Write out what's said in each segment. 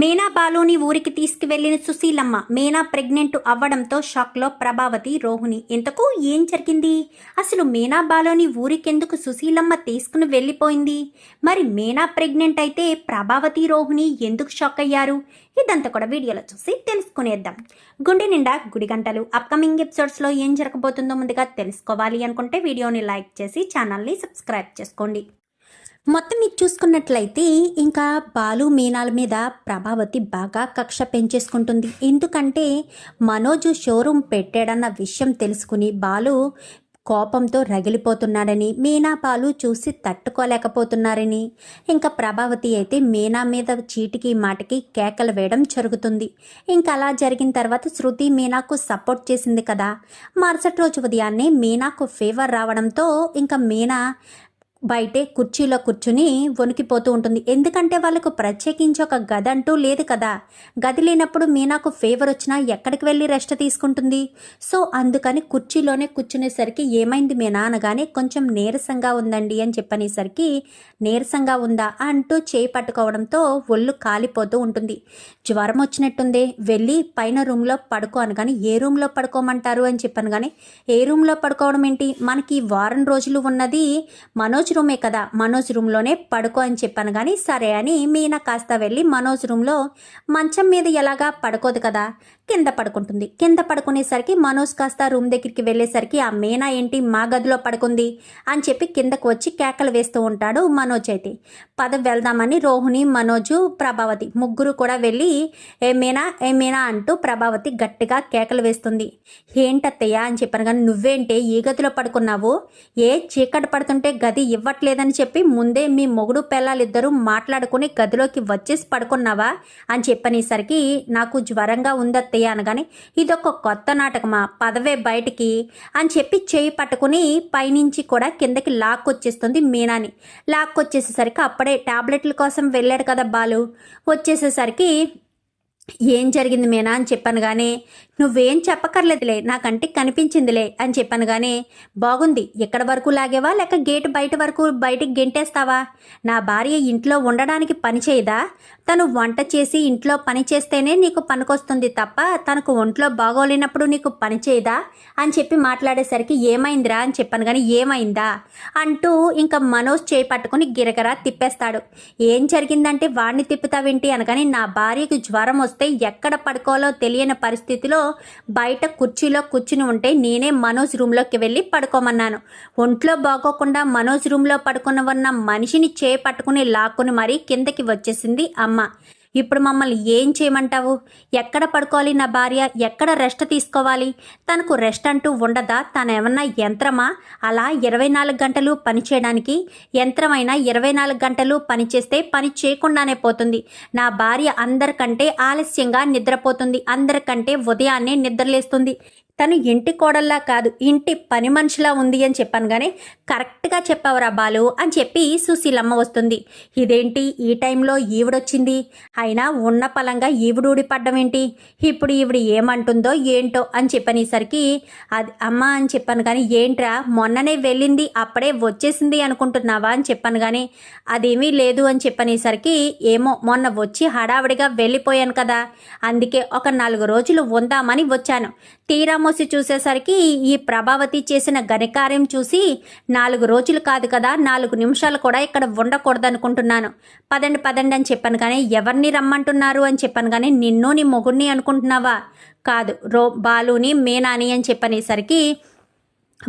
మీనా బాలుని ఊరికి తీసుకువెళ్ళిన సుశీలమ్మ మీనా ప్రెగ్నెంట్ అవ్వడంతో షాక్లో ప్రభావతి రోహిణి ఇంతకు ఏం జరిగింది? అసలు మీనా బాలుని ఊరికెందుకు సుశీలమ్మ తీసుకుని వెళ్ళిపోయింది? మరి మీనా ప్రెగ్నెంట్ అయితే ప్రభావతి రోహిణి ఎందుకు షాక్ అయ్యారు? ఇదంతా కూడా వీడియోలో చూసి తెలుసుకునేద్దాం. గుండె నిండా గుడి గంటలు అప్కమింగ్ ఎపిసోడ్స్లో ఏం జరగబోతుందో ముందుగా తెలుసుకోవాలి అనుకుంటే వీడియోని లైక్ చేసి ఛానల్ని సబ్స్క్రైబ్ చేసుకోండి. మొత్తం ఇది చూసుకున్నట్లయితే ఇంకా బాలు మీనాల మీద ప్రభావతి బాగా కక్ష పెంచేసుకుంటుంది. ఎందుకంటే మనోజు షోరూమ్ పెట్టాడన్న విషయం తెలుసుకుని బాలు కోపంతో రగిలిపోతున్నాడని మీనా బాలు చూసి తట్టుకోలేకపోతున్నారని ఇంకా ప్రభావతి అయితే మీనా మీద చీటికి మాటికి కేకలు వేయడం జరుగుతుంది. ఇంకా అలా జరిగిన తర్వాత శృతి మీనాకు సపోర్ట్ చేసింది కదా. మరుసటి రోజు ఉదయాన్నే మీనాకు ఫీవర్ రావడంతో ఇంకా మీనా బయటే కుర్చీలో కూర్చుని వణికిపోతూ ఉంటుంది. ఎందుకంటే వాళ్ళకు ప్రత్యేకించి ఒక గది అంటూ లేదు కదా. గది లేనప్పుడు మీనాకు ఫేవర్ వచ్చినా ఎక్కడికి వెళ్ళి రెస్ట్ తీసుకుంటుంది? సో అందుకని కుర్చీలోనే కూర్చునేసరికి ఏమైంది మీనా అనగానే కొంచెం నీరసంగా ఉందండి అని చెప్పనేసరికి నీరసంగా ఉందా అంటూ చేయి పట్టుకోవడంతో ఒళ్ళు కాలిపోతూ ఉంటుంది. జ్వరం వచ్చినట్టుంది వెళ్ళి పైన రూమ్లో పడుకో అనగాని ఏ రూమ్లో పడుకోమంటారు అని చెప్పాను కానీ ఏ రూమ్లో పడుకోవడం ఏంటి? మనకి వారం రోజులు ఉన్నది మనోజ్ రూమే కదా మనోజ్ రూమ్లోనే పడుకో అని చెప్పాను కానీ సరే అని మీనా కాస్త వెళ్ళి మనోజ్ రూమ్లో మంచం మీద ఎలాగా పడుకోదు కదా కింద పడుకుంటుంది. కింద పడుకునేసరికి మనోజ్ కాస్త రూమ్ దగ్గరికి వెళ్ళేసరికి ఆ మీనా ఏంటి మా గదిలో పడుకుంది అని చెప్పి కిందకు వచ్చి కేకలు వేస్తూ ఉంటాడు మనోజ్ అయితే. పద వెళ్దామని రోహిణి మనోజు ప్రభావతి ముగ్గురు కూడా వెళ్ళి ఏ మీనా ఏ మీనా అంటూ ప్రభావతి గట్టిగా కేకలు వేస్తుంది. ఏంటత్తయ్య అని చెప్పాను కానీ నువ్వేంటే ఈ గదిలో పడుకున్నావు? ఏ చీకటి పడుతుంటే గది ఇవ్వట్లేదని చెప్పి ముందే మీ మొగుడు పిల్లలిద్దరూ మాట్లాడుకుని గదిలోకి వచ్చేసి పడుకున్నావా అని చెప్పనేసరికి నాకు జ్వరంగా ఉందత్తయ్య అనగానే ఇదొక కొత్త నాటకమా? పదవే బయటికి అని చెప్పి చేయి పట్టుకుని పైనుంచి కూడా కిందకి లాక్కొచ్చేస్తుంది మీనాని. లాక్కొచ్చేసేసరికి అప్పుడే టాబ్లెట్ల కోసం వెళ్ళాడు కదా బాలు. వచ్చేసేసరికి ఏం జరిగింది మీనా అని చెప్పాను కానీ నువ్వేం చెప్పక్కర్లేదులే నా కంటికి కనిపించిందిలే అని చెప్పాను కానీ బాగుంది. ఎక్కడ వరకు లాగేవా? లేక గేట్ బయట వరకు బయటికి గెంటేస్తావా? నా భార్య ఇంట్లో ఉండడానికి పని చేయదా? తను వంట చేసి ఇంట్లో పని చేస్తేనే నీకు పనికొస్తుంది తప్ప తనకు ఒంట్లో బాగోలేనప్పుడు నీకు పని చేయదా? అని చెప్పి మాట్లాడేసరికి ఏమైందిరా అని చెప్పాను కానీ ఏమైందా? అంటూ ఇంకా మనోజ్ చేయి పట్టుకుని గిరగరా తిప్పేస్తాడు. ఏం జరిగిందంటే వాడిని తిప్పుతావేంటి అనగానే నా భార్యకు జ్వరం వస్తుంది. వస్తే ఎక్కడ పడుకోవాలో తెలియని పరిస్థితిలో బయట కుర్చీలో కూర్చుని ఉంటే నేనే మనోజ్ రూమ్లోకి వెళ్ళి పడుకోమన్నాను. ఒంట్లో బాగోకుండా మనోజ్ రూమ్లో పడుకున్న ఉన్న మనిషిని చేపట్టుకుని లాక్కుని మరీ కిందకి వచ్చేసింది అమ్మ. ఇప్పుడు మమ్మల్ని ఏం చేయమంటావు? ఎక్కడ పడుకోవాలి నా భార్య? ఎక్కడ రెస్ట్ తీసుకోవాలి? తనకు రెస్ట్ అంటూ ఉండదా? తను ఏమన్నా యంత్రమా? అలా ఇరవై నాలుగు గంటలు పనిచేయడానికి యంత్రమైనా ఇరవై నాలుగు గంటలు పనిచేస్తే పని చేయకుండానే పోతుంది. నా భార్య అందరికంటే ఆలస్యంగా నిద్రపోతుంది. అందరికంటే ఉదయాన్నే నిద్రలేస్తుంది. తను ఇంటి కోడల్లా కాదు ఇంటి పని మనిషిలా ఉంది అని చెప్పాను కానీ కరెక్ట్గా చెప్పావురా బాలు అని చెప్పి సుశీలమ్మ వస్తుంది. ఇదేంటి? ఈ టైంలో ఈవిడొచ్చింది. అయినా ఉన్న పలంగా ఈవిడ ఊడిపడ్డం ఏంటి ఇప్పుడు ఈవిడ ఏమంటుందో ఏంటో అని చెప్పనేసరికి అది అమ్మ అని చెప్పాను కానీ ఏంట్రా మొన్ననే వెళ్ళింది అప్పుడే వచ్చేసింది అనుకుంటున్నావా అని చెప్పాను కానీ అదేమీ లేదు అని చెప్పనేసరికి ఏమో మొన్న వచ్చి హడావిడిగా వెళ్ళిపోయాను కదా అందుకే ఒక నాలుగు రోజులు ఉందామని వచ్చాను. తీరా మూసి చూసేసరికి ఈ ప్రభావతి చేసిన ఘనకార్యం చూసి నాలుగు రోజులు కాదు కదా నాలుగు నిమిషాలు కూడా ఇక్కడ ఉండకూడదనుకుంటున్నాను. పదండి పదండి అని చెప్పాను కానీ ఎవరిని రమ్మంటున్నారు అని చెప్పాను కానీ నిన్ను నీ మొగుడిని అనుకుంటున్నావా? కాదు రో బాలుని మేనాని అని చెప్పనేసరికి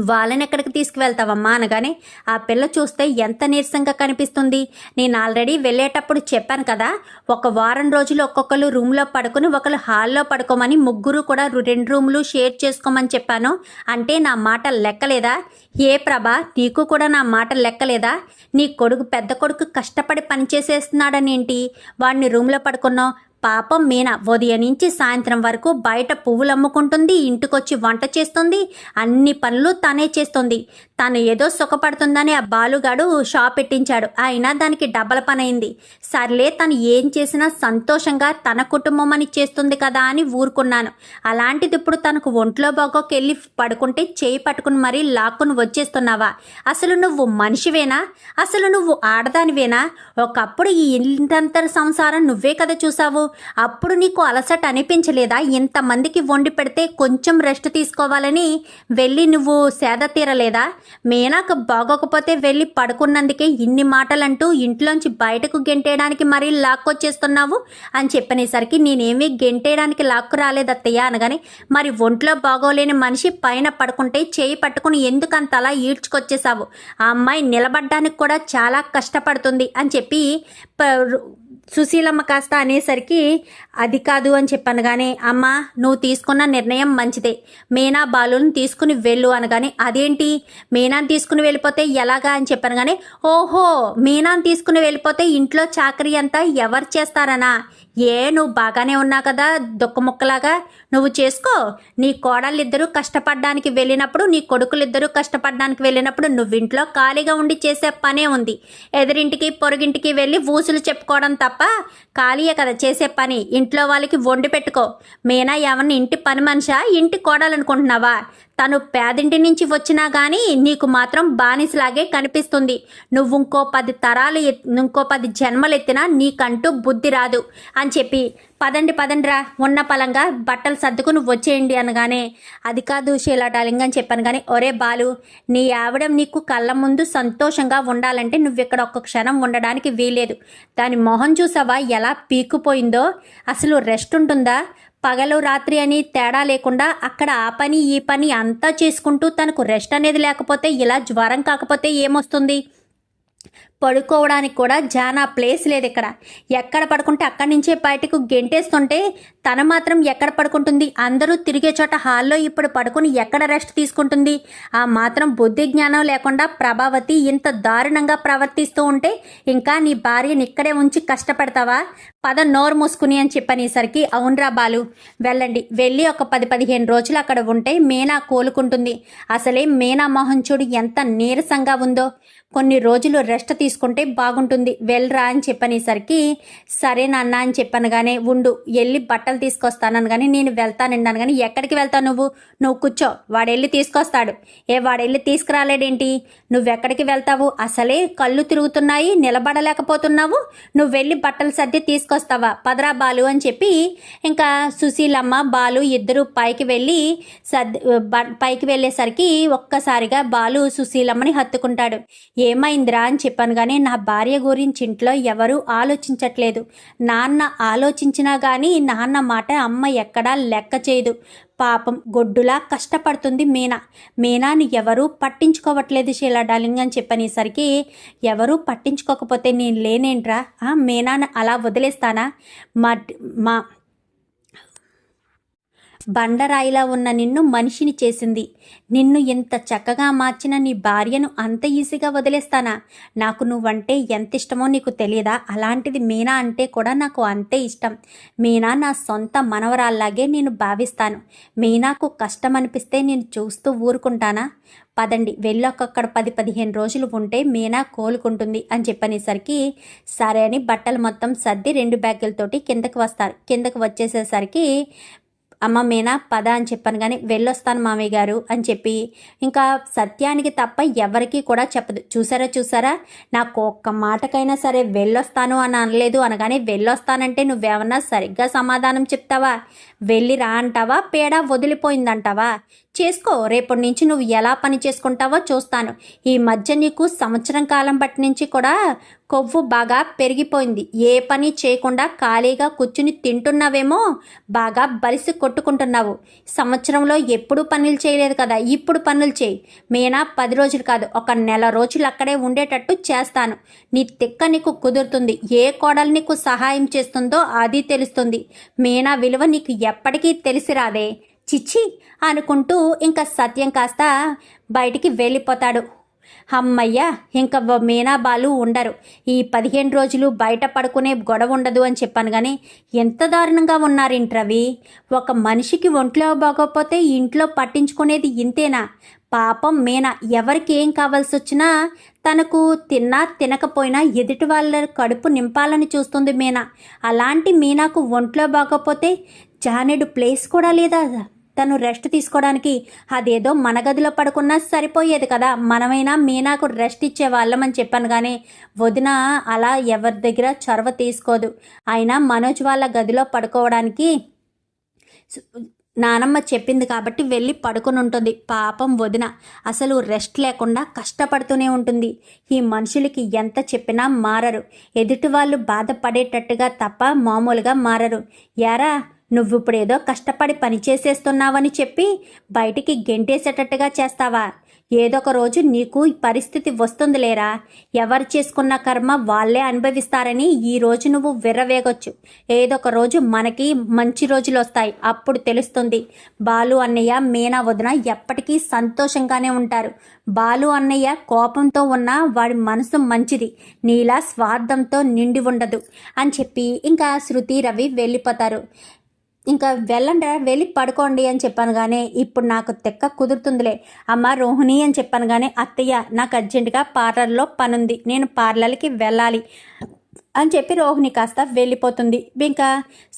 వాళ్ళని ఎక్కడికి తీసుకువెళ్తావమ్మా అనగానే ఆ పిల్ల చూస్తే ఎంత నీరసంగా కనిపిస్తుంది. నేను ఆల్రెడీ వెళ్ళేటప్పుడు చెప్పాను కదా ఒక వారం రోజులు ఒక్కొక్కరు రూమ్లో పడుకుని ఒకరు హాల్లో పడుకోమని ముగ్గురు కూడా రెండు రూమ్లు షేర్ చేసుకోమని చెప్పాను. అంటే నా మాట లెక్కలేదా? ఏ ప్రభా నీకు కూడా నా మాట లెక్కలేదా? నీ కొడుకు పెద్ద కొడుకు కష్టపడి పనిచేసేస్తున్నాడని ఏంటి వాడిని రూమ్లో పడుకున్నావు పాపం మీనా ఉదయం నుంచి సాయంత్రం వరకు బయట పువ్వులు అమ్ముకుంటుంది ఇంటికొచ్చి వంట చేస్తుంది అన్ని పనులు తనే చేస్తుంది. తను ఏదో సుఖపడుతుందని ఆ బాలుగాడు షాప్ పెట్టించాడు. అయినా దానికి డబల్ పనైంది. సర్లే తను ఏం చేసినా సంతోషంగా తన కుటుంబం అని చేస్తుంది కదా అని ఊరుకున్నాను. అలాంటిది ఇప్పుడు తనకు ఒంట్లో బాగోకెళ్ళి పడుకుంటే చేయి పట్టుకుని మరీ లాక్కుని వచ్చేస్తున్నావా? అసలు నువ్వు మనిషివేనా? అసలు నువ్వు ఆడదానివేనా? ఒకప్పుడు ఈ ఇంతంతర సంసారం నువ్వే కదా చూసావు అప్పుడు నీకు అలసట అనిపించలేదా? ఇంతమందికి వండి పెడితే కొంచెం రెస్ట్ తీసుకోవాలని వెళ్ళి నువ్వు సేద తీరలేదా? మీనాకు బాగోకపోతే వెళ్ళి పడుకున్నందుకే ఇన్ని మాటలంటూ ఇంట్లోంచి బయటకు గెంటేయడానికి మరీ లాక్కొచ్చేస్తున్నావు అని చెప్పనేసరికి నేనేమీ గెంటేయడానికి లాక్కు రాలేదత్తయ్య అనగానే మరి ఒంట్లో బాగోలేని మనిషి పైన పడుకుంటే చేయి పట్టుకుని ఎందుకంతలా ఈడ్చుకొచ్చేసావు? ఆ అమ్మాయి నిలబడ్డానికి కూడా చాలా కష్టపడుతుంది అని చెప్పి సుశీలమ్మ కాస్త అనేసరికి అది కాదు అని చెప్పను కానీ అమ్మ నువ్వు తీసుకున్న నిర్ణయం మంచిదే. మీనా బాలుని తీసుకుని వెళ్ళు అనగానే అదేంటి? మీనాని తీసుకుని వెళ్ళిపోతే ఎలాగా? అని చెప్పాను కానీ ఓహో మీనాని తీసుకుని వెళ్ళిపోతే ఇంట్లో చాకరీ అంతా ఎవరు చేస్తారనా? ఏ నువ్వు బాగానే ఉన్నా కదా దుఃఖముక్కలాగా నువ్వు చేసుకో. నీ కోడళ్ళిద్దరూ కష్టపడడానికి వెళ్ళినప్పుడు నీ కొడుకులిద్దరూ కష్టపడడానికి వెళ్ళినప్పుడు నువ్వు ఇంట్లో ఖాళీగా ఉండి చేసే పనే ఉంది. ఎదురింటికి పొరుగింటికి వెళ్ళి ఊసులు చెప్పుకోవడం తప్ప ఖాళీయే కదా చేసే పని. ఇంట్లో వాళ్ళకి వండి పెట్టుకో. మీనా ఎవరిని ఇంటి పని మనిషా? ఇంటి కోడాలనుకుంటున్నావా? తను పేదింటి నుంచి వచ్చినా కానీ నీకు మాత్రం బానిసలాగే కనిపిస్తుంది. నువ్వు ఇంకో పది తరాలు ఇంకో పది జన్మలు ఎత్తినా నీకంటూ బుద్ధి రాదు. అని చెప్పి పదండి పదండిరా ఉన్న పలంగా బట్టలు సర్దుకుని వచ్చేయండి అనగానే అది కాదు షీలా డార్లింగ్ అని చెప్పాను కానీ ఒరే బాలు నీ ఆవిడ నీకు కళ్ళ ముందు సంతోషంగా ఉండాలంటే నువ్వు ఇక్కడ ఒక్క క్షణం ఉండడానికి వీలేదు దాని మొహం చూసావా? ఎలా పీక్కుపోయిందో? అసలు రెస్ట్ ఉంటుందా? పగలు రాత్రి అని తేడా లేకుండా అక్కడ ఆ పని ఈ పని అంతా చేసుకుంటూ తనకు రెస్ట్ అనేది లేకపోతే ఇలా జ్వరం కాకపోతే ఏమొస్తుంది? పడుకోవడానికి కూడా జానా ప్లేస్ లేదు ఇక్కడ. ఎక్కడ పడుకుంటే అక్కడి నుంచే బయటకు గెంటేస్తుంటే తన మాత్రం ఎక్కడ పడుకుంటుంది? అందరూ తిరిగే చోట హాల్లో ఇప్పుడు పడుకుని ఎక్కడ రెస్ట్ తీసుకుంటుంది? ఆ మాత్రం బుద్ధి జ్ఞానం లేకుండా ప్రభావతి ఇంత దారుణంగా ప్రవర్తిస్తూ ఉంటే ఇంకా నీ భార్యని ఇక్కడే ఉంచి కష్టపడతావా? పద నోరు మూసుకుని అని చెప్పనేసరికి అవునరా బాలు వెళ్ళండి. వెళ్ళి ఒక పది పదిహేను రోజులు అక్కడ ఉంటే మీనా కోలుకుంటుంది. అసలే మీనా మోహన్ చూడు ఎంత నీరసంగా ఉందో. కొన్ని రోజులు రెస్ట్ తీసుకుంటే బాగుంటుంది. వెళ్ళరా అని చెప్పనేసరికి సరే నాన్న అని చెప్పనగానే ఉండు వెళ్ళి బట్టలు తీసుకొస్తానని కానీ నేను వెళ్తానండి కానీ ఎక్కడికి వెళ్తావు నువ్వు? నువ్వు కూర్చో వాడెళ్ళి తీసుకొస్తాడు. ఏ వాడు తీసుకురాలేడేంటి? నువ్వెక్కడికి వెళ్తావు? అసలే కళ్ళు తిరుగుతున్నాయి నిలబడలేకపోతున్నావు. నువ్వు వెళ్ళి బట్టలు సర్ది తీసుకొస్తావా? పదరా బాలు అని చెప్పి ఇంకా సుశీలమ్మ బాలు ఇద్దరు పైకి వెళ్ళి సర్ది పైకి వెళ్ళేసరికి ఒక్కసారిగా బాలు సుశీలమ్మని హత్తుకుంటాడు. ఏమైందిరా? అని చెప్పాను కానీ నా భార్య గురించి ఇంట్లో ఎవరూ ఆలోచించట్లేదు. నాన్న ఆలోచించినా కానీ నాన్న మాట అమ్మ ఎక్కడా లెక్క చేయదు. పాపం గొడ్డులా కష్టపడుతుంది మీనా. మీనాని ఎవరూ పట్టించుకోవట్లేదు షీలా డార్లింగ్ అని చెప్పనేసరికి ఎవరూ పట్టించుకోకపోతే నేను లేనేంట్రా? మీనాను అలా వదిలేస్తానా? మా మా బండరాయిలా ఉన్న నిన్ను మనిషిని చేసింది. నిన్ను ఇంత చక్కగా మార్చిన నీ భార్యను అంత ఈజీగా వదిలేస్తానా? నాకు నువ్వంటే ఎంత ఇష్టమో నీకు తెలియదా? అలాంటిది మీనా అంటే కూడా నాకు అంతే ఇష్టం. మీనా నా సొంత మనవరాల్లాగే నేను భావిస్తాను. మీనాకు కష్టం అనిపిస్తే నేను చూస్తూ ఊరుకుంటానా? పదండి వెళ్ళొక్కడ పది పదిహేను రోజులు ఉంటే మీనా కోలుకుంటుంది అని చెప్పనేసరికి సరే అని బట్టలు మొత్తం సర్ది రెండు బ్యాగులతోటి కిందకి వస్తారు. కిందకు వచ్చేసేసరికి అమ్మ మీనా పద అని చెప్పాను కానీ వెళ్ళొస్తాను మామయ్య గారు అని చెప్పి ఇంకా సత్యానికి తప్ప ఎవరికీ కూడా చెప్పదు. చూసారా చూసారా? నాకు ఒక్క మాటకైనా సరే వెళ్ళొస్తాను అని అనలేదు అనగానే వెళ్ళొస్తానంటే నువ్వేమన్నా సరిగ్గా సమాధానం చెప్తావా? వెళ్ళి రా అంటావా? పేడ వదిలిపోయిందంటావా? చేసుకో. రేపటి నుంచి నువ్వు ఎలా పని చేసుకుంటావో చూస్తాను. ఈ మధ్య నీకు సంవత్సరం కాలం బట్టి నుంచి కూడా కొవ్వు బాగా పెరిగిపోయింది. ఏ పని చేయకుండా ఖాళీగా కూర్చుని తింటున్నావేమో బాగా బలిసి కొట్టుకుంటున్నావు. సంవత్సరంలో ఎప్పుడు పనులు చేయలేదు కదా ఇప్పుడు పనులు చేయి. మీనా పది రోజులు కాదు ఒక నెల రోజులు అక్కడే ఉండేటట్టు చేస్తాను. నీ తిక్క నీకు కుదురుతుంది. ఏ కోడలు నీకు సహాయం చేస్తుందో అది తెలుస్తుంది. మీనా విలువ నీకు ఎప్పటికీ తెలిసి రాదే చిచ్చి అనుకుంటూ ఇంకా సత్యం కాస్త బయటికి వెళ్ళిపోతాడు. అమ్మయ్య ఇంకా మీనా బాలు ఉండరు. ఈ పదిహేను రోజులు బయట పడుకునే గొడవ ఉండదు అని చెప్పాను కానీ ఎంత దారుణంగా ఉన్నారేంటి రవి? ఒక మనిషికి ఒంట్లో బాగోకపోతే ఇంట్లో పట్టించుకునేది ఇంతేనా? పాపం మీనా ఎవరికి ఏం కావాల్సి వచ్చినా తనకు తిన్నా తినకపోయినా ఎదుటి వాళ్ళ కడుపు నింపాలని చూస్తుంది మీనా. అలాంటి మీనాకు ఒంట్లో బాగోకపోతే జానెడు ప్లేస్ కూడా లేదా? తను రెస్ట్ తీసుకోవడానికి అదేదో మన గదిలో పడుకున్నా సరిపోయేది కదా. మనమైనా మీనాకు రెస్ట్ ఇచ్చే వాళ్ళమని చెప్పాను కానీ వదిన అలా ఎవరి దగ్గర చొరవ తీసుకోదు. అయినా మనోజ్ వాళ్ళ గదిలో పడుకోవడానికి నానమ్మ చెప్పింది కాబట్టి వెళ్ళి పడుకుని ఉంటుంది పాపం వదిన అసలు రెస్ట్ లేకుండా కష్టపడుతూనే ఉంటుంది. ఈ మనుషులకి ఎంత చెప్పినా మారరు. ఎదుటి వాళ్ళు బాధపడేటట్టుగా తప్ప మామూలుగా మారరు. యారా? నువ్వు కష్టపడి పని చేసేస్తున్నావని చెప్పి బయటికి గెంటేసేటట్టుగా చేస్తావా? ఏదో ఒక రోజు నీకు ఈ పరిస్థితి వస్తుంది లేరా? ఎవరు చేసుకున్న కర్మ వాళ్ళే అనుభవిస్తారని ఈ రోజు నువ్వు విర్రవేగొచ్చు. ఏదో ఒక రోజు మనకి మంచి రోజులు వస్తాయి. అప్పుడు తెలుస్తుంది. బాలు అన్నయ్య మీనా వదిన ఎప్పటికీ సంతోషంగానే ఉంటారు. బాలు అన్నయ్య కోపంతో ఉన్న వాడి మనసు మంచిది. నీలా స్వార్థంతో నిండి ఉండదు అని చెప్పి ఇంకా శృతి రవి వెళ్ళిపోతారు. ఇంకా వెళ్ళండి వెళ్ళి పడుకోండి అని చెప్పాను కానీ ఇప్పుడు నాకు తెక్క కుదురుతుందిలే. అమ్మ రోహిణి అని చెప్పాను కానీ అత్తయ్య నాకు అర్జెంటుగా పార్లర్లో పనుంది నేను పార్లర్కి వెళ్ళాలి అని చెప్పి రోహిణి కాస్త వెళ్ళిపోతుంది. ఇంకా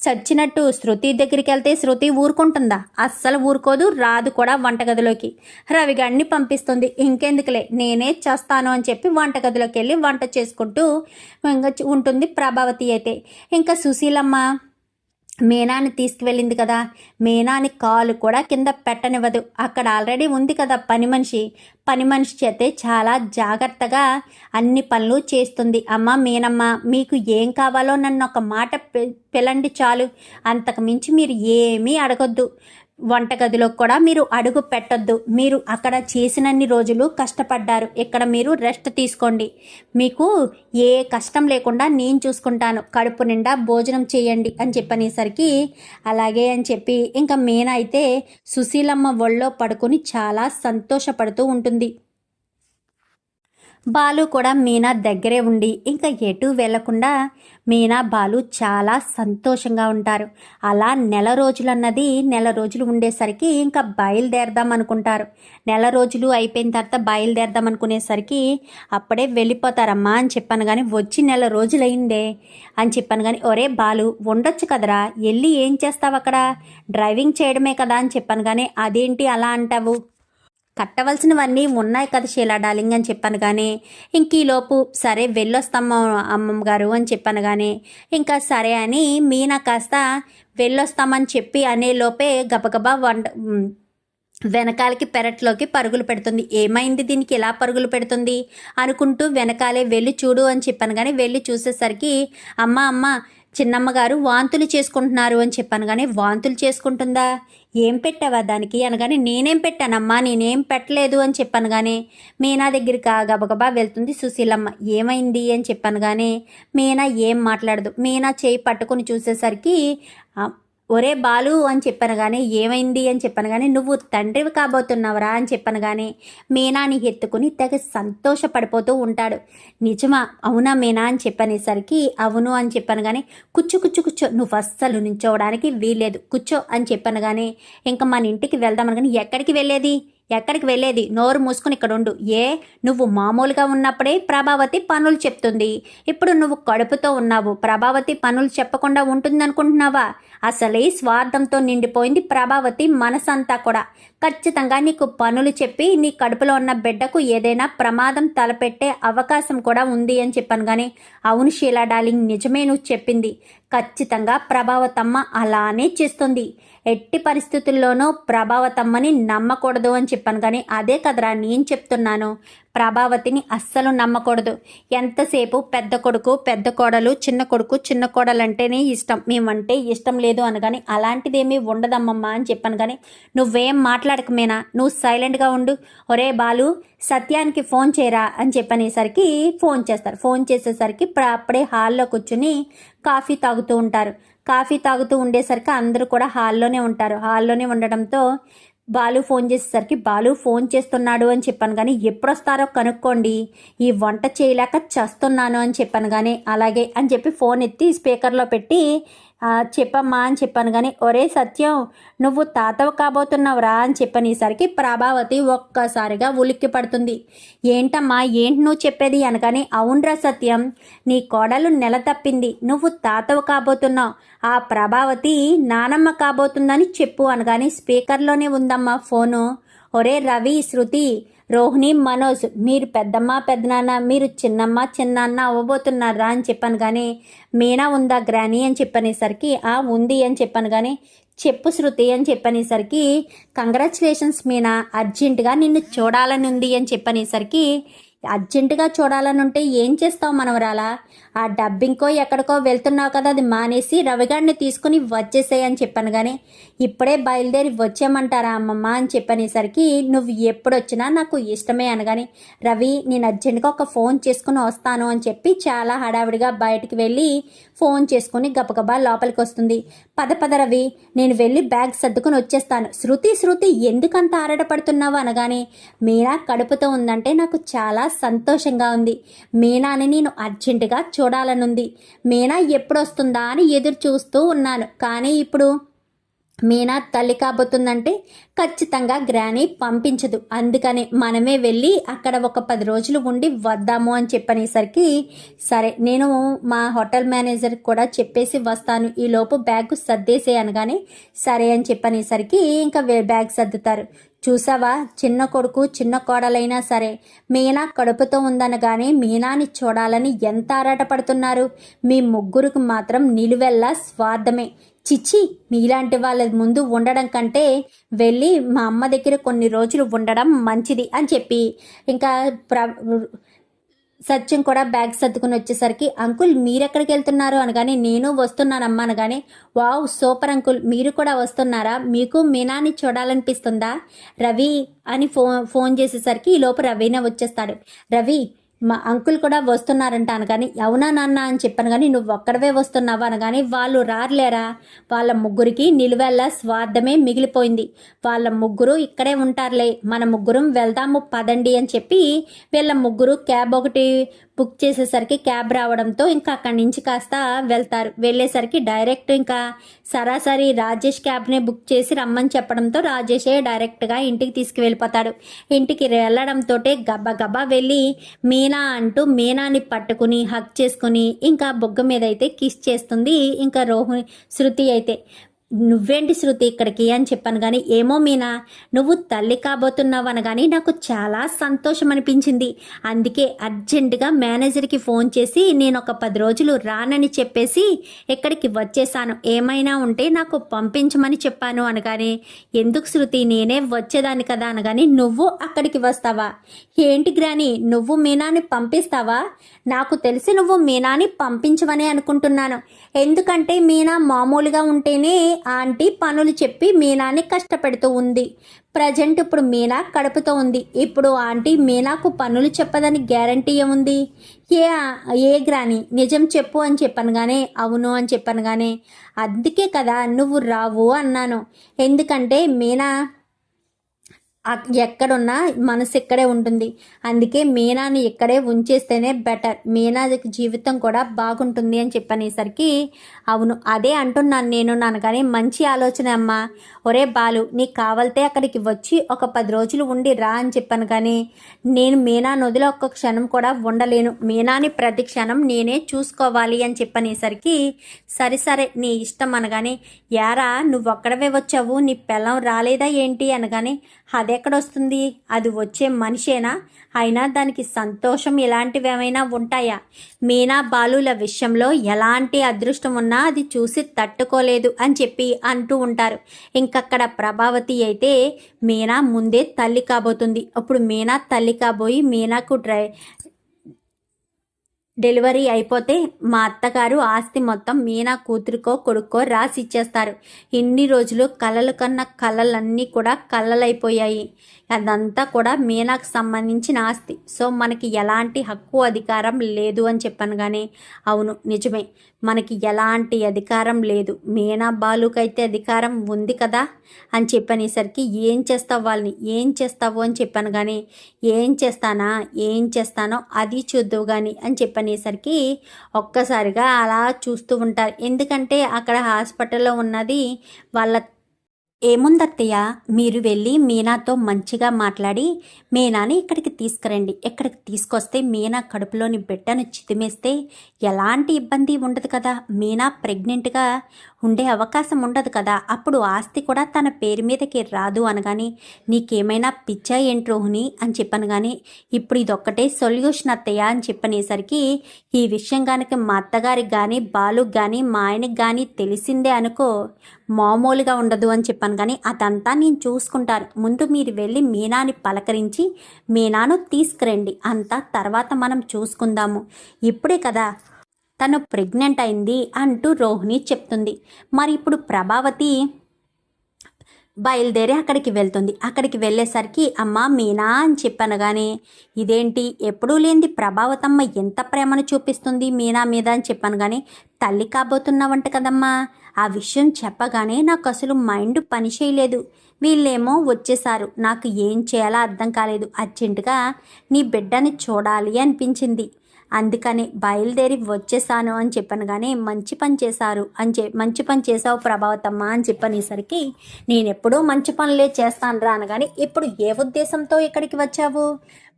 చచ్చినట్టు శృతి దగ్గరికి వెళ్తే శృతి ఊరుకుంటుందా? అస్సలు ఊరుకోదు రాదు కూడా వంటగదిలోకి. రవిగాడిని పంపిస్తుంది ఇంకెందుకులే నేనే చేస్తాను అని చెప్పి వంటగదిలోకి వెళ్ళి వంట చేసుకుంటూ ఇంకా ఉంటుంది ప్రభావతి అయితే. ఇంకా సుశీలమ్మ మీనాని తీసుకువెళ్ళింది కదా. మీనాని కాలు కూడా కింద పెట్టనివ్వదు. అక్కడ ఆల్రెడీ ఉంది కదా పని మనిషి. పని మనిషి చేతే చాలా జాగ్రత్తగా అన్ని పనులు చేస్తుంది. అమ్మ మీనమ్మ మీకు ఏం కావాలో నన్ను ఒక మాట పి- పిలండి చాలు. అంతకు మించి మీరు ఏమీ అడగొద్దు. వంటగదిలో కూడా మీరు అడుగు పెట్టొద్దు. మీరు అక్కడ చేసినన్ని రోజులు కష్టపడ్డారు. ఇక్కడ మీరు రెస్ట్ తీసుకోండి. మీకు ఏ కష్టం లేకుండా నేను చూసుకుంటాను. కడుపు నిండా భోజనం చేయండి అని చెప్పనేసరికి అలాగే అని చెప్పి ఇంకా మీనా అయితే సుశీలమ్మ ఒళ్ళో పడుకొని చాలా సంతోషపడుతూ ఉంటుంది. బాలు కూడా మీనా దగ్గరే ఉండి ఇంకా ఎటు వెళ్ళకుండా మీనా బాలు చాలా సంతోషంగా ఉంటారు. అలా నెల రోజులు అన్నది నెల రోజులు ఉండేసరికి ఇంకా బయలుదేరదాం అనుకుంటారు. నెల రోజులు అయిపోయిన తర్వాత బయలుదేరదాం అనుకునేసరికి అప్పుడే వెళ్ళిపోతారమ్మా అని చెప్పాను కానీ వచ్చి నెల రోజులైందే అని చెప్పాను కానీ ఒరే బాలు ఉండొచ్చు కదరా వెళ్ళి ఏం చేస్తావు అక్కడ డ్రైవింగ్ చేయడమే కదా అని చెప్పాను కానీ అదేంటి అలా అంటావు? కట్టవలసినవన్నీ ఉన్నాయి కదా షీలా డార్లింగ్ అని చెప్పాను కానీ ఇంక ఈలోపు సరే వెళ్ళొస్తాము అమ్మమ్మ గారు అని చెప్పాను కానీ ఇంకా సరే అని మీనా కాస్త వెళ్ళొస్తామని చెప్పి అనే లోపే గబగబా వంట వెనకాలకి పెరట్లోకి పరుగులు పెడుతుంది. ఏమైంది దీనికి? ఎలా పరుగులు పెడుతుంది? అనుకుంటూ వెనకాలే వెళ్ళి చూడు అని చెప్పాను కానీ వెళ్ళి చూసేసరికి అమ్మ అమ్మ చిన్నమ్మగారు వాంతులు చేసుకుంటున్నారు అని చెప్పాను కానీ వాంతులు చేసుకుంటుందా? ఏం పెట్టావా దానికి అనగానే నేనేం పెట్టానమ్మా నేనేం పెట్టలేదు అని చెప్పాను కానీ మీనా దగ్గరికి గబగబా వెళ్తుంది సుశీలమ్మ. ఏమైంది? అని చెప్పాను కానీ మీనా ఏం మాట్లాడదు. మీనా చేయి పట్టుకొని చూసేసరికి ఒరే బాలు అని చెప్పాను కానీ ఏమైంది అని చెప్పాను కానీ నువ్వు తండ్రివి కాబోతున్నావురా అని చెప్పాను కానీ మీనాని ఎత్తుకుని తెగ సంతోషపడిపోతూ ఉంటాడు. నిజమా? అవునా మీనా అని చెప్పనేసరికి అవును అని చెప్పాను కానీ కుచ్చు కుచ్చు కూర్చో. నువ్వు అస్సలు నించోవడానికి వీల్లేదు. కూర్చో అని చెప్పాను కానీ ఇంకా మన ఇంటికి వెళ్దామని కానీ ఎక్కడికి వెళ్ళేది? ఎక్కడికి వెళ్ళేది? నోరు మూసుకుని ఇక్కడ ఉండు. ఏ? నువ్వు మామూలుగా ఉన్నప్పుడే ప్రభావతి పనులు చెప్తుంది. ఇప్పుడు నువ్వు కడుపుతో ఉన్నావు. ప్రభావతి పనులు చెప్పకుండా ఉంటుందనుకుంటున్నావా? అసలే స్వార్థంతో నిండిపోయింది ప్రభావతి మనసంతా కూడా. ఖచ్చితంగా నీకు పనులు చెప్పి నీ కడుపులో ఉన్న బిడ్డకు ఏదైనా ప్రమాదం తలపెట్టే అవకాశం కూడా ఉంది అని చెప్పాను కానీ అవును షీలా డార్లింగ్ నిజమే నువ్వు చెప్పింది. ఖచ్చితంగా ప్రభావతమ్మ అలానే చేస్తుంది. ఎట్టి పరిస్థితుల్లోనూ ప్రభావతమ్మని నమ్మకూడదు అని చెప్పాను. కానీ అదే కదరా నేను చెప్తున్నాను. ప్రభావతిని అస్సలు నమ్మకూడదు. ఎంతసేపు పెద్ద కొడుకు పెద్ద కోడలు చిన్న కొడుకు చిన్న కోడలు అంటేనే ఇష్టం. మేమంటే ఇష్టం లేదు అనగాని అలాంటిదేమీ ఉండదమ్మమ్మ అని చెప్పాను. కానీ నువ్వేం మాట్లాడకమేనా? నువ్వు సైలెంట్గా ఉండు. ఒరే బాలు సత్యానికి ఫోన్ చేయరా అని చెప్పనేసరికి ఫోన్ చేస్తారు. ఫోన్ చేసేసరికి అప్పుడే హాల్లో కూర్చుని కాఫీ తాగుతూ ఉంటారు. కాఫీ తాగుతూ ఉండేసరికి అందరూ కూడా హాల్లోనే ఉంటారు. హాల్లోనే ఉండడంతో బాలు ఫోన్ చేసేసరికి బాలు ఫోన్ చేస్తున్నాడు అని చెప్పాను కానీ ఎప్పుడు వస్తారో కనుక్కోండి. ఈ వంట చేయలేక చస్తున్నాను అని చెప్పాను కానీ అలాగే అని చెప్పి ఫోన్ ఎత్తి స్పీకర్లో పెట్టి చెప్పమ్మా అని చెప్పాను కానీ ఒరే సత్యం నువ్వు తాతవ కాబోతున్నావురా అని చెప్పనేసరికి ప్రభావతి ఒక్కసారిగా ఉలిక్కి పడుతుంది. ఏంటమ్మా ఏంటి నువ్వు చెప్పేది? అనగానే అవునరా సత్యం నీ కోడలు నెల తప్పింది. నువ్వు తాతవ కాబోతున్నావు. ఆ ప్రభావతి నానమ్మ కాబోతుందని చెప్పు అనగానే స్పీకర్లోనే ఉందమ్మా ఫోను. ఒరే రవి శృతి రోహిణి మనోజ్ మీరు పెద్దమ్మ పెద్దనాన్న మీరు చిన్నమ్మ చిన్నాన్న అవ్వబోతున్నారా అని చెప్పాను కానీ మీనా ఉందా గ్రాని అని చెప్పనేసరికి ఆ ఉంది అని చెప్పాను కానీ చెప్పు శృతి అని చెప్పనేసరికి కంగ్రాచులేషన్స్ మీనా అర్జెంటుగా నిన్ను చూడాలని ఉంది అని చెప్పనేసరికి అర్జెంటుగా చూడాలని ఉంటే ఏం చేస్తావు మనవరాలా? ఆ డబ్బింగ్కో ఎక్కడికో వెళ్తున్నావు కదా అది మానేసి రవిగాడిని తీసుకుని వచ్చేసేయని అని చెప్పాను కానీ ఇప్పుడే బయలుదేరి వచ్చేయమంటారా అమ్మమ్మ అని చెప్పనేసరికి నువ్వు ఎప్పుడు వచ్చినా నాకు ఇష్టమే అనగాని రవి నేను అర్జెంటుగా ఒక ఫోన్ చేసుకుని వస్తాను అని చెప్పి చాలా హడావిడిగా బయటికి వెళ్ళి ఫోన్ చేసుకుని గబగబా లోపలికి వస్తుంది పద పద రవి నేను వెళ్ళి బ్యాగ్ సర్దుకుని వచ్చేస్తాను. శృతి శృతి ఎందుకంత ఆరాటపడుతున్నావు అనగానే మీనా కడుపుతో ఉందంటే నాకు చాలా సంతోషంగా ఉంది. మీనాని నేను అర్జెంటుగా చూడాలనుంది. మీనా ఎప్పుడొస్తుందా అని ఎదురు చూస్తూ ఉన్నాను. కానీ ఇప్పుడు మీనా తల్లి కాబోతుందంటే ఖచ్చితంగా గ్రాని పంపించదు. అందుకని మనమే వెళ్ళి అక్కడ ఒక పది రోజులు ఉండి వద్దాము అని చెప్పనేసరికి సరే నేను మా హోటల్ మేనేజర్ కూడా చెప్పేసి వస్తాను. ఈలోపు బ్యాగ్ సర్దేసే అనగానే సరే అని చెప్పనేసరికి ఇంకా బ్యాగ్ సర్దుతారు. చూసావా? చిన్న కొడుకు చిన్న కోడలైనా సరే. మీనా కడుపుతో ఉందనగానే మీనాని చూడాలని ఎంత ఆరాటపడుతున్నారు? మీ ముగ్గురికి మాత్రం నిలువెల్లా స్వార్థమే. చిచ్చి మీలాంటి వాళ్ళ ముందు ఉండడం కంటే వెళ్ళి మా అమ్మ దగ్గర కొన్ని రోజులు ఉండడం మంచిది అని చెప్పి. ఇంకా ప్ర సత్యం కూడా బ్యాగ్ సర్దుకుని వచ్చేసరికి అంకుల్ మీరెక్కడికి వెళ్తున్నారు? అనగానే నేను వస్తున్నానమ్మా అనగానే వావ్ సూపర్ అంకుల్ మీరు కూడా వస్తున్నారా? మీకు మీనాని చూడాలనిపిస్తుందా? రవి అని ఫోన్ ఫోన్ చేసేసరికి ఈ లోపు రవినే వచ్చేస్తాడు. రవి మా అంకుల్ కూడా వస్తున్నారంట అనగాని అవునా నాన్న అని చెప్పాను కానీ నువ్వు ఒక్కడవే వస్తున్నావా అనగాని వాళ్ళు రారులేరా? వాళ్ళ ముగ్గురికి నిలువెల్ల స్వార్థమే మిగిలిపోయింది. వాళ్ళ ముగ్గురు ఇక్కడే ఉంటారులే. మన ముగ్గురం వెళ్దాము పదండి అని చెప్పి వీళ్ళ ముగ్గురు క్యాబ్ ఒకటి బుక్ చేసేసరికి క్యాబ్ రావడంతో ఇంకా అక్కడి నుంచి కాస్త వెళ్తారు. వెళ్ళేసరికి డైరెక్ట్ ఇంకా సరాసరి రాజేష్ క్యాబ్నే బుక్ చేసి రమ్మని చెప్పడంతో రాజేషే డైరెక్ట్గా ఇంటికి తీసుకువెళ్ళిపోతాడు. ఇంటికి వెళ్ళడంతో గబా గబా వెళ్ళి మీనా అంటూ మీనాని పట్టుకుని హక్ చేసుకుని ఇంకా బొగ్గ మీద అయితే కిస్ చేస్తుంది. ఇంకా రోహిణి శృతి అయితే నువ్వేంటి శృతి ఇక్కడికి అని చెప్పాను కానీ ఏమో మీనా నువ్వు తల్లి కాబోతున్నావు అనగాని నాకు చాలా సంతోషం అనిపించింది. అందుకే అర్జెంటుగా మేనేజర్కి ఫోన్ చేసి నేను ఒక పది రోజులు రానని చెప్పేసి ఇక్కడికి వచ్చేసాను. ఏమైనా ఉంటే నాకు పంపించమని చెప్పాను అనగానే ఎందుకు శృతి నేనే వచ్చేదాన్ని కదా అనగాని నువ్వు అక్కడికి వస్తావా? ఏంటి గ్రాని నువ్వు మీనాని పంపిస్తావా? నాకు తెలిసి నువ్వు మీనాని పంపించవని అనుకుంటున్నాను. ఎందుకంటే మీనా మామూలుగా ఉంటేనే ఆంటీ పనులు చెప్పి మీనాని కష్టపెడుతూ ఉంది. ప్రజెంట్ ఇప్పుడు మీనా కడుపుతో ఉంది. ఇప్పుడు ఆంటీ మీనాకు పనులు చెప్పదని గ్యారంటీ ఏముంది? ఏ ఏ గ్రాని? నిజం చెప్పు అని చెప్పాను గానే అవును అని చెప్పాను గానే అందుకే కదా నువ్వు రావు అన్నాను. ఎందుకంటే మీనా ఎక్కడున్నా మనసు ఇక్కడే ఉంటుంది. అందుకే మీనాని ఇక్కడే ఉంచేస్తేనే బెటర్. మీనా జీవితం కూడా బాగుంటుంది అని చెప్పనేసరికి అవును అదే అంటున్నాను నేను నాన్న కానీ మంచి ఆలోచన అమ్మా. ఒరే బాలు నీకు కావాలితే అక్కడికి వచ్చి ఒక పది రోజులు ఉండి రా అని చెప్పాను కానీ నేను మీనా నదిలో ఒక్క క్షణం కూడా ఉండలేను. మీనాని ప్రతి క్షణం నేనే చూసుకోవాలి అని చెప్పనేసరికి సరే సరే నీ ఇష్టం అనగానే యారా నువ్వు ఒక్కడవే వచ్చావు? నీ పెళ్ళం రాలేదా ఏంటి? అనగానే అదెక్కడొస్తుంది? అది వచ్చే మనిషేనా? అయినా దానికి సంతోషం ఇలాంటివి ఏమైనా ఉంటాయా? మీనా బాలుల విషయంలో ఎలాంటి అదృష్టం ఉన్నా అది చూసి తట్టుకోలేదు అని చెప్పి అంటూ ఉంటారు. ఇంకక్కడ ప్రభావతి అయితే మీనా ముందే తల్లి కాబోతుంది. అప్పుడు మీనా తల్లి కాబోయి మీనాకు డ్రై డెలివరీ అయిపోతే మా అత్తగారు ఆస్తి మొత్తం మీనా కూతురికో కొడుకో రాసి ఇచ్చేస్తారు. ఇన్ని రోజులు కలలు కన్న కలలన్నీ కూడా కలలైపోయాయి. అదంతా కూడా మీనాకు సంబంధించిన ఆస్తి. సో మనకి ఎలాంటి హక్కు అధికారం లేదు అని చెప్పాను కానీ అవును నిజమే. మనకి ఎలాంటి అధికారం లేదు. మీనా బాలుకైతే అధికారం ఉంది కదా అని చెప్పనేసరికి ఏం చేస్తావు వాళ్ళని? ఏం చేస్తావు అని చెప్పాను కానీ ఏం చేస్తానా? ఏం చేస్తానో అది చూద్దువు కానీ అని అనేసరికి ఒక్కసారిగా అలా చూస్తూ ఉంటారు. ఎందుకంటే అక్కడ హాస్పిటల్లో ఉన్నది వాళ్ళ ఏముందత్తయ్య? మీరు వెళ్ళి మీనాతో మంచిగా మాట్లాడి మీనాని ఇక్కడికి తీసుకురండి. ఇక్కడికి తీసుకొస్తే మీనా కడుపులోని బిడ్డను చితిమేస్తే ఎలాంటి ఇబ్బంది ఉండదు కదా? మీనా ప్రెగ్నెంట్గా ఉండే అవకాశం ఉండదు కదా? అప్పుడు ఆస్తి కూడా తన పేరు మీదకి రాదు అనగాని నీకేమైనా పిచ్చా ఏంటి రోహిణి? అని చెప్పాను కానీ ఇప్పుడు ఇదొక్కటే సొల్యూషన్ అత్తయ్య అని చెప్పనేసరికి ఈ విషయం కనుక మా అత్తగారికి కానీ బాలుకి కానీ మా ఆయనకి కానీ తెలిసిందే అనుకో మామూలుగా ఉండదు అని చెప్పాను కానీ అదంతా నేను చూసుకుంటాను. ముందు మీరు వెళ్ళి మీనాని పలకరించి మీనాను తీసుకురండి. అంతా తర్వాత మనం చూసుకుందాము. ఇప్పుడే కదా తను ప్రెగ్నెంట్ అయింది అంటూ రోహిణి చెప్తుంది. మరి ఇప్పుడు ప్రభావతి బయలుదేరి అక్కడికి వెళ్తుంది. అక్కడికి వెళ్ళేసరికి అమ్మ మీనా అని చెప్పాను కానీ ఇదేంటి? ఎప్పుడూ లేనిది ప్రభావతమ్మ ఎంత ప్రేమను చూపిస్తుంది మీనా మీద అని చెప్పాను కానీ తల్లి కాబోతున్నావంట కదమ్మా. ఆ విషయం చెప్పగానే నాకు అసలు మైండ్ పని చేయలేదు. వీళ్ళేమో వచ్చేసారు నాకు ఏం చేయాలో అర్థం కాలేదు. అర్జెంటుగా నీ బిడ్డని చూడాలి అనిపించింది. అందుకని బయలుదేరి వచ్చేసాను అని చెప్పాను కానీ మంచి పని చేశారు. అని చె మంచి పని చేసావు ప్రభావతమ్మ అని చెప్పనేసరికి నేను ఎప్పుడూ మంచి పనులే చేస్తాను రా అనగాని ఇప్పుడు ఏ ఉద్దేశంతో ఇక్కడికి వచ్చావు?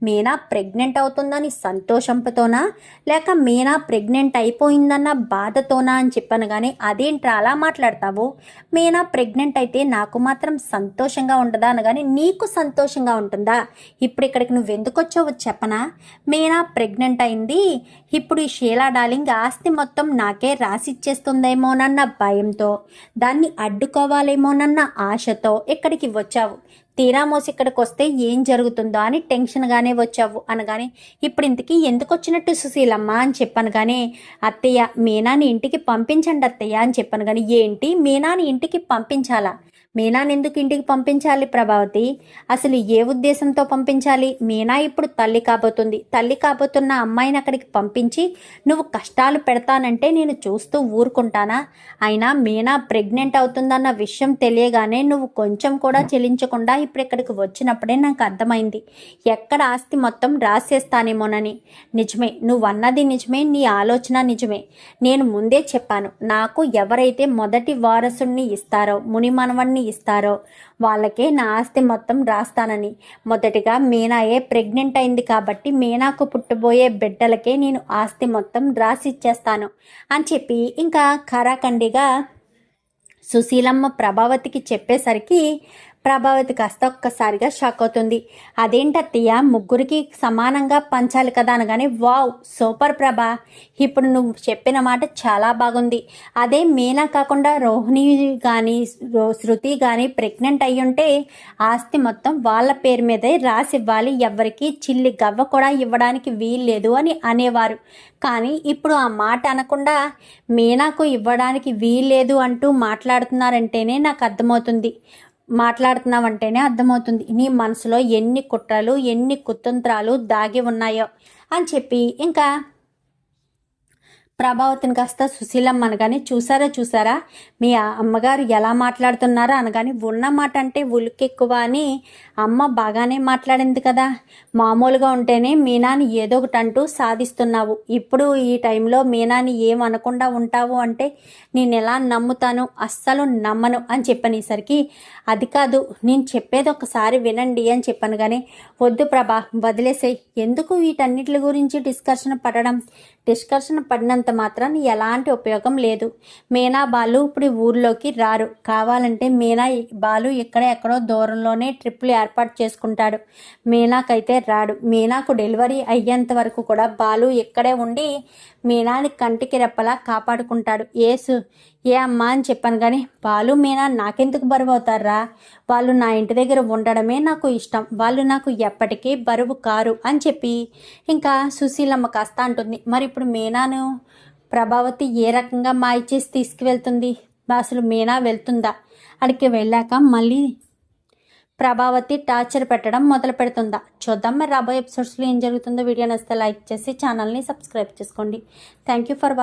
మీనా ప్రెగ్నెంట్ అవుతుందని సంతోషంతోనా? లేక మీనా ప్రెగ్నెంట్ అయిపోయిందన్న బాధతోనా అని చెప్పాను కానీ అదేంట్రా అలా మాట్లాడతావు? మీనా ప్రెగ్నెంట్ అయితే నాకు మాత్రం సంతోషంగా ఉండదా అనగానే నీకు సంతోషంగా ఉంటుందా? ఇప్పుడు ఇక్కడికి నువ్వు ఎందుకు వచ్చావు చెప్పనా? మీనా ప్రెగ్నెంట్ అయింది. ఇప్పుడు ఈ షీలా డార్లింగ్ ఆస్తి మొత్తం నాకే రాసిచ్చేస్తుందేమోనన్న భయంతో దాన్ని అడ్డుకోవాలేమోనన్న ఆశతో ఇక్కడికి వచ్చావు. తీరా మోసి ఇక్కడికి వస్తే ఏం జరుగుతుందో అని టెన్షన్గానే వచ్చావు అనగానే ఇప్పుడు ఇంతకీ ఎందుకు వచ్చినట్టు సుశీలమ్మ? అని చెప్పాను కానీ అత్తయ్య మీనాని ఇంటికి పంపించండి అత్తయ్య అని చెప్పాను కానీ ఏంటి? మీనాని ఇంటికి పంపించాలా? మీనాని ఎందుకు ఇంటికి పంపించాలి ప్రభావతి? అసలు ఏ ఉద్దేశంతో పంపించాలి? మీనా ఇప్పుడు తల్లి కాబోతుంది. తల్లి కాబోతున్న అమ్మాయిని అక్కడికి పంపించి నువ్వు కష్టాలు పెడతానంటే నేను చూస్తూ ఊరుకుంటానా? అయినా మీనా ప్రెగ్నెంట్ అవుతుందన్న విషయం తెలియగానే నువ్వు కొంచెం కూడా చెల్లించకుండా ఇప్పుడు ఇక్కడికి వచ్చినప్పుడే నాకు అర్థమైంది. ఎక్కడ ఆస్తి మొత్తం రాసేస్తానేమోనని. నిజమే నువ్వు అన్నది నిజమే నీ ఆలోచన నిజమే. నేను ముందే చెప్పాను నాకు ఎవరైతే మొదటి వారసుణ్ణి ఇస్తారో ముని మనవణ్ణి ఇస్తారో? వాళ్ళకే నా ఆస్తి మొత్తం రాస్తానని. మొదటిగా మీనాయే ప్రెగ్నెంట్ అయింది కాబట్టి మీనాకు పుట్టబోయే బిడ్డలకే నేను ఆస్తి మొత్తం రాసిచ్చేస్తాను అని చెప్పి ఇంకా ఖరాఖండిగా సుశీలమ్మ ప్రభావతికి చెప్పేసరికి ప్రభావతి కాస్త ఒక్కసారిగా షాక్ అవుతుంది. అదేంటత్తయ్య? ముగ్గురికి సమానంగా పంచాలి కదా అనగానే వావ్ సూపర్ ప్రభా! ఇప్పుడు నువ్వు చెప్పిన మాట చాలా బాగుంది. అదే మీనా కాకుండా రోహిణి కానీ శృతి కానీ ప్రెగ్నెంట్ అయ్యుంటే ఆస్తి మొత్తం వాళ్ళ పేరు మీదే రాసి ఇవ్వాలి ఎవరికి చిల్లి గవ్వ కూడా ఇవ్వడానికి వీల్లేదు అని అనేవారు. కానీ ఇప్పుడు ఆ మాట అనకుండా మీనాకు ఇవ్వడానికి వీల్లేదు అంటూ మాట్లాడుతున్నారంటేనే నాకు అర్థమవుతుంది. మాట్లాడుతున్నావంటేనే అర్థమవుతుంది. నీ మనసులో ఎన్ని కుట్రలు ఎన్ని కుతంత్రాలు దాగి ఉన్నాయో అని చెప్పి. ఇంకా ప్రభావతిని కాస్త సుశీలమ్మ అనగానే చూసారా చూసారా? మీ అమ్మగారు ఎలా మాట్లాడుతున్నారో అనగానే ఉన్న మాట అంటే ఉలికెక్కువ అని అమ్మ బాగానే మాట్లాడింది కదా. మామూలుగా ఉంటేనే మీనాని ఏదో ఒకటి అంటూ సాధిస్తున్నావు. ఇప్పుడు ఈ టైంలో మీనాని ఏమనకుండా ఉంటావు అంటే నేను ఎలా నమ్ముతాను? అస్సలు నమ్మను అని చెప్పనేసరికి అది కాదు నేను చెప్పేది ఒకసారి వినండి అని చెప్పాను కానీ వద్దు ప్రభా వదిలేసే ఎందుకు వీటన్నిటి గురించి డిస్కషన్ పడడం? డిస్కషన్ పడినంత మాత్రం ఎలాంటి ఉపయోగం లేదు. మీనా బాలు ఇప్పుడు ఊర్లోకి రారు. కావాలంటే మీనా బాలు ఇక్కడ ఎక్కడో దూరంలోనే ట్రిప్లు ఏర్పాటు చేసుకుంటాడు. మీనాకైతే రాడు. మీనాకు డెలివరీ అయ్యేంత వరకు కూడా బాలు ఇక్కడే ఉండి మీనాని కంటికి రెప్పలా కాపాడుకుంటాడు. ఏసు ఏ అమ్మా అని చెప్పాను కానీ వాళ్ళు మీనా నాకెందుకు బరువు అవుతారా? వాళ్ళు నా ఇంటి దగ్గర ఉండడమే నాకు ఇష్టం. వాళ్ళు నాకు ఎప్పటికీ బరువు కారు అని చెప్పి ఇంకా సుశీలమ్మ కాస్త అంటుంది. మరి ఇప్పుడు మీనాను ప్రభావతి ఏ రకంగా మాయ చేసి తీసుకువెళ్తుంది? అసలు మీనా వెళ్తుందా? అక్కడికి వెళ్ళాక మళ్ళీ ప్రభావతి టార్చర్ పెట్టడం మొదలు పెడుతుందా? చూద్దాం మరి రాబోయే ఎపిసోడ్స్లో ఏం జరుగుతుందో. వీడియో నచ్చితే లైక్ చేసి ఛానల్ని సబ్స్క్రైబ్ చేసుకోండి. Thank you for watching